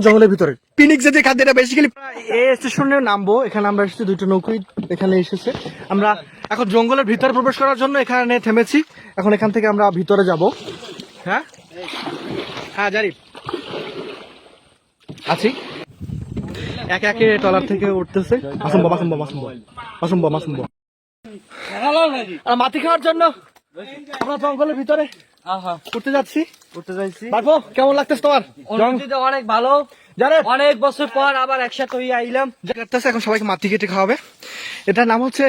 জঙ্গলের ভিতরে? খাদ্যটা এই স্টেশনে নামবো, এখানে এখানে এসেছে। আমরা এখন জঙ্গলের ভিতরে প্রবেশ করার জন্য এখানে থেমেছি। এখন এখান থেকে আমরা ভিতরে যাব। হ্যাঁ? হ্যাঁ জানি আছি। একে একে টলার থেকে উঠতেছে। আসম্ভ আসম্ভ আসম্ভ আসম্ভ আর মাটি খাওয়ার জন্য আমরা জঙ্গলের ভিতরে যাচ্ছি। পারব কেমন লাগতেছে তোমার? অনেক ভালো। জানে অনেক বছর পর আবার একসাথে হয়ে আইলাম। এখন সবাইকে মাটি কেটে খাওয়াবে। এটার নাম হচ্ছে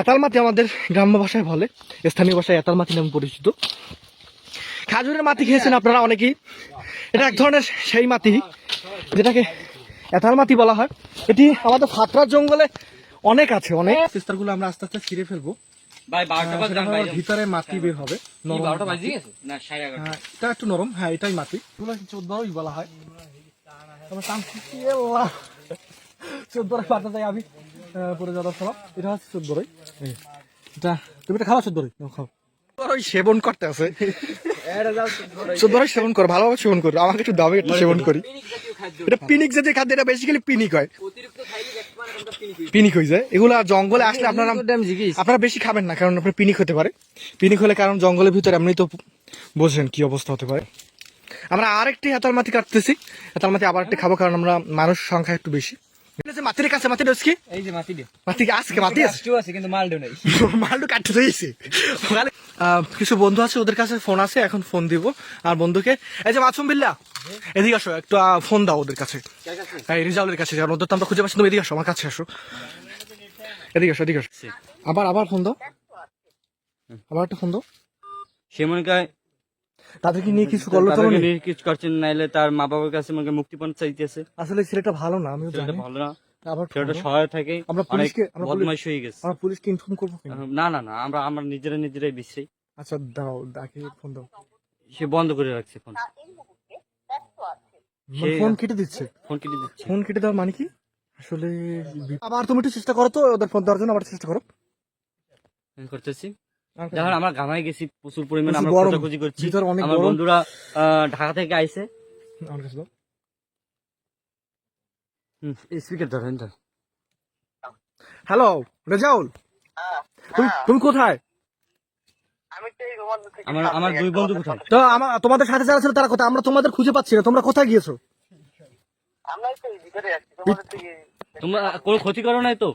এতাল মাটি আমাদের গ্রাম্য ভাষায় বলে। স্থানীয় ভাষায় এতাল মাটি নামে পরিচিত। খাজুরের মাটি খেয়েছেন আপনারা অনেকেই। এটা এক ধরনের সেই মাটি যেটাকে এতাল মাটি বলা হয়। এটি আমাদের ফাতরার জঙ্গলে অনেক আছে অনেক। চেষ্টাগুলো আমরা আস্তে আস্তে ছিঁড়ে ফেলব। ভাই বাজে আমার ভিতরে মাটি বের হবে। গেছে না হ্যাঁ, এটা একটু নরম। হ্যাঁ এটাই মাটি। চোদ্দই বলা হয়। আল্লাহ। পাতা যায় আমি পরে যাওয়ার সময়। এটা হচ্ছে চোদ্দোরাই এই, এটা তুমি এটা খাওয়া চোদ্দোরাই নাও, খাও। চোদ্দোরাই সেবন করতে আছে। সেবন করো ভালোভাবে সেবন করো। আমাকে একটু দাবে একটু সেবন করি। এটা পিনিক যে খাদ্য এটা বেসিক্যালি পিনিক হয়। পিনিক হয়ে যায় এগুলো জঙ্গলে আসলে আপনারা আপনারা বেশি খাবেন না কারণ আপনার পিনিক হতে পারে পিনিক হলে কারণ জঙ্গলের ভিতরে এমনি তো বোঝেন কি অবস্থা হতে পারে আমরা আরেকটি হেতাল মাটি কাটতেছি হেতাল মাটি আবার একটি খাব কারণ আমরা মানুষ সংখ্যা একটু বেশি মাটির কাছে মাটির কি এই যে মাটি মাটি আজকে মাটি আছে কিন্তু মালডো নেই মালটু কাটতে দিয়েছে কিছু বন্ধু আছে ওদের কাছে ফোন আছে এখন ফোন দিব। আর বন্ধুকে এই যে মাসুম বিল্লা এদিকে আসো একটু ফোন দাও ওদের কাছে। এই রিজাউলের কাছে কারণ ওদের তো আমরা খুঁজে পাচ্ছি তুমি এদিকে আসো আমার কাছে আসো। এদিকে আসো এদিকে আসো। আবার আবার ফোন দাও। আবার একটা ফোন দাও। সে মনে করে তাদেরকে নিয়ে কিছু করল তো নিয়ে কিছু করছেন নাইলে তার মা বাবার কাছে মনে মুক্তিপণ চাইতেছে। আসলে ছেলেটা ভালো না আমিও জানি। ভালো না। আবার সেটা। আমরা পুলিশকে- বদমাইশ হয়ে গেছে। আমরা পুলিশকে ইনফর্ম করব না না না আমরা আমরা নিজেরা নিজেরাই বিশ্রাই আচ্ছা দাও ডাকে ফোন দাও। সে বন্ধ করে রাখছে ফোন। ফোন কেটে দিচ্ছে? ফোন কেটে দিচ্ছে। ফোন কেটে দেওয়ার মানে কি? আসলে আবার তুমি একটু চেষ্টা করো তো ওদের ফোন দেওয়ার জন্য আবার চেষ্টা করো। করতেছি। আমরা ঘামাই গেছি প্রচুর পরিমাণে আমরা খোঁজাখুঁজি করছি। আমার বন্ধুরা ঢাকা থেকে আইছে। আমার কাছে দাও। স্পিকার ধরেন তো হ্যালো রেজাউল তুমি তুমি কোথায়? আমার আমার দুই বন্ধু কোথায়? তো আমার তোমাদের সাথে যারা ছিল তারা কোথায়? আমরা তোমাদের খুঁজে পাচ্ছি না। তোমরা কোথায় গিয়েছো? আমরাই তো এই ভিতরে আছি তোমাদের থেকে তোমরা কোনো ক্ষতি করো নাই তো?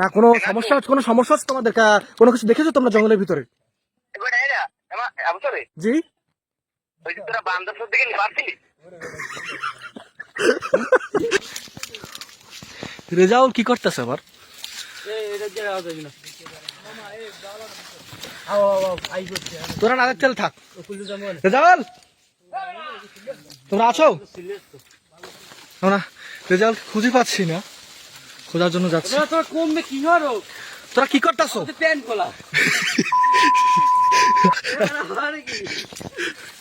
না কোনো সমস্যা কোনো সমস্যা হচ্ছে তোমাদের কোনো কিছু দেখেছ তোমরা জঙ্গলের ভিতরে? জি? ওই তোরা বান্দরপুর থেকে পারছিলি? রেজাউল কি করতেছে আবার? তোরা না তেল থাক। রেজাউল! তোমরা আছো? আমরা রেজাউল খুঁজে পাচ্ছি না। খোঁজার জন্য যাচ্ছি। তোমরা কমবে কি তোরা কি করতেছো? প্যান্ট খোলা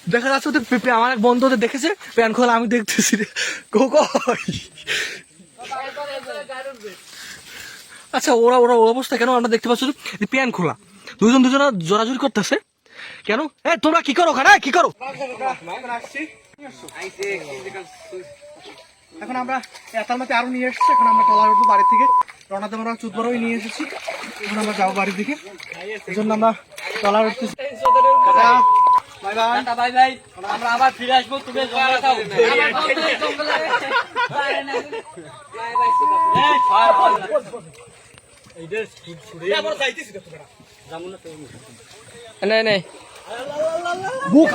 দেখা যাচ্ছে পেঁপে আমার এক বন্ধু ওদের দেখেছে, প্যান খোলা, আমি দেখতেছি রে। কো কই? আচ্ছা ওরা ওরা অবস্থা কেন? আমরা দেখতে পাচ্ছি প্যান খোলা। দুজন দুজনে জোরাজুরি করতেছে। কেন? এ, তোমরা কি করো ওখানে? কি করো? এখন আমরা এতার মধ্যে আরও নিয়ে এসেছি। এখন আমরা টলার উঠবো বাড়ি থেকে। রওনাতে আমরা চুতবড়ই নিয়ে এসেছি। এখন আমরা যাব বাড়ির দিকে। এই জন্য আমরা টলার উঠতেছি। Bye bye. Tata bye bye. আমরা আবার ফিরে আসব তুমি বুক।